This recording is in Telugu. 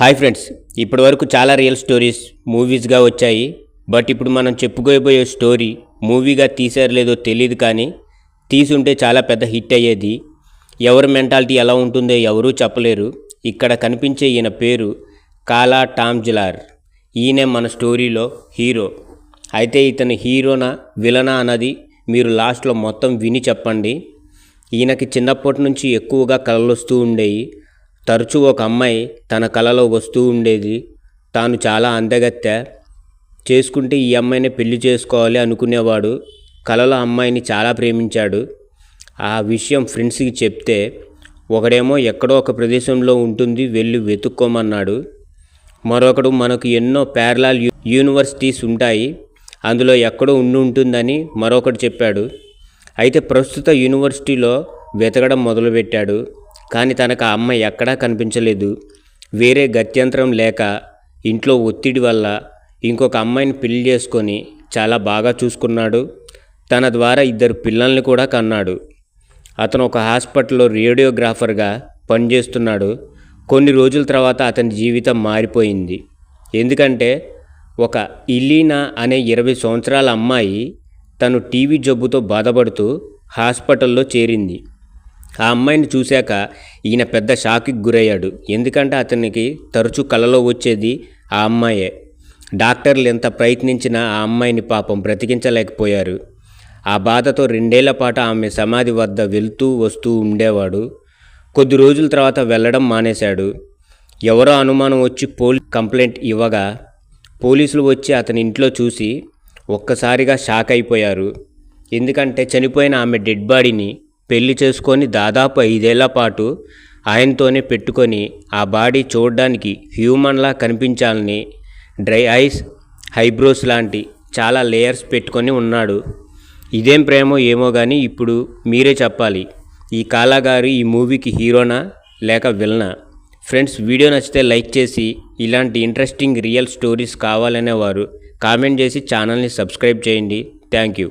హాయ్ ఫ్రెండ్స్ ఇప్పటి వరకు చాలా రియల్ స్టోరీస్ మూవీస్గా వచ్చాయి. బట్ ఇప్పుడు మనం చెప్పుకోబోయే స్టోరీ మూవీగా తీసారు లేదో తెలియదు కానీ తీసుంటే చాలా పెద్ద హిట్ అయ్యేది. ఎవరి మెంటాలిటీ ఎలా ఉంటుందో ఎవరూ చెప్పలేరు. ఇక్కడ కనిపించే ఈయన పేరు కాలా టామ్జిలార్ ఈయనే మన స్టోరీలో హీరో అయితే ఇతను హీరోనా విలనా అన్నది మీరు లాస్ట్లో మొత్తం విని చెప్పండి. ఈయనకి చిన్నప్పటి నుంచి ఎక్కువగా కలలు వస్తూ ఉండేవి తరచూ ఒక అమ్మాయి తన కలలో వస్తూ ఉండేది. తాను చాలా అందగత్తె. చేసుకుంటే ఈ అమ్మాయిని పెళ్ళి చేసుకోవాలి అనుకునేవాడు. కలలో అమ్మాయిని చాలా ప్రేమించాడు. ఆ విషయం ఫ్రెండ్స్కి చెప్తే ఒకడేమో ఎక్కడో ఒక ప్రదేశంలో ఉంటుంది వెళ్ళి వెతుక్కోమన్నాడు. మరొకడు మనకు ఎన్నో ప్యారలాల్ యూ- యూనివర్సిటీస్ ఉంటాయి. అందులో ఎక్కడో ఉండి ఉంటుందని మరొకడు చెప్పాడు. అయితే ప్రస్తుత యూనివర్సిటీలో వెతకడం మొదలుపెట్టాడు. కానీ తనకు ఆ అమ్మాయి ఎక్కడా కనిపించలేదు. వేరే గత్యంతరం లేక ఇంట్లో ఒత్తిడి వల్ల ఇంకొక అమ్మాయిని పెళ్ళి చేసుకొని చాలా బాగా చూసుకున్నాడు. తన ద్వారా ఇద్దరు పిల్లల్ని కూడా కన్నాడు. అతను ఒక హాస్పిటల్లో రేడియోగ్రాఫర్గా పనిచేస్తున్నాడు. కొన్ని రోజుల తర్వాత అతని జీవితం మారిపోయింది. ఎందుకంటే ఒక ఇలీనా అనే ఇరవై సంవత్సరాల అమ్మాయి తను టీవీ జబ్బుతో బాధపడుతూ హాస్పిటల్లో చేరింది. ఆ అమ్మాయిని చూశాక ఈయన పెద్ద షాక్కి గురయ్యాడు. ఎందుకంటే అతనికి తరచూ కలలో వచ్చేది ఆ అమ్మాయే. డాక్టర్లు ఎంత ప్రయత్నించినా ఆ అమ్మాయిని పాపం బ్రతికించలేకపోయారు. ఆ బాధతో రెండేళ్ళ పాటు ఆమె సమాధి వద్ద వెళ్తూ వస్తూ ఉండేవాడు. కొద్ది రోజుల తర్వాత వెళ్ళడం మానేశాడు. ఎవరో అనుమానం వచ్చి పోలీస్ కంప్లైంట్ ఇవ్వగా పోలీసులు వచ్చి అతని ఇంట్లో చూసి ఒక్కసారిగా షాక్ అయిపోయారు. ఎందుకంటే చనిపోయిన ఆమె డెడ్ బాడీని పెళ్ళి చేసుకొని దాదాపు ఐదేళ్ళ పాటు ఆయనతోనే పెట్టుకొని ఆ బాడీ చూడడానికి హ్యూమన్లా కనిపించాలని డ్రై ఐస్ హైబ్రోస్ లాంటి చాలా లేయర్స్ పెట్టుకొని ఉన్నాడు. ఇదేం ప్రేమో ఏమో కానీ ఇప్పుడు మీరే చెప్పాలి. ఈ కాలాగారు ఈ మూవీకి హీరోనా లేక విలనా? ఫ్రెండ్స్ వీడియో నచ్చితే లైక్ చేసి ఇలాంటి ఇంట్రెస్టింగ్ రియల్ స్టోరీస్ కావాలనేవారు కామెంట్ చేసి ఛానల్ని సబ్స్క్రైబ్ చేయండి. Thank you.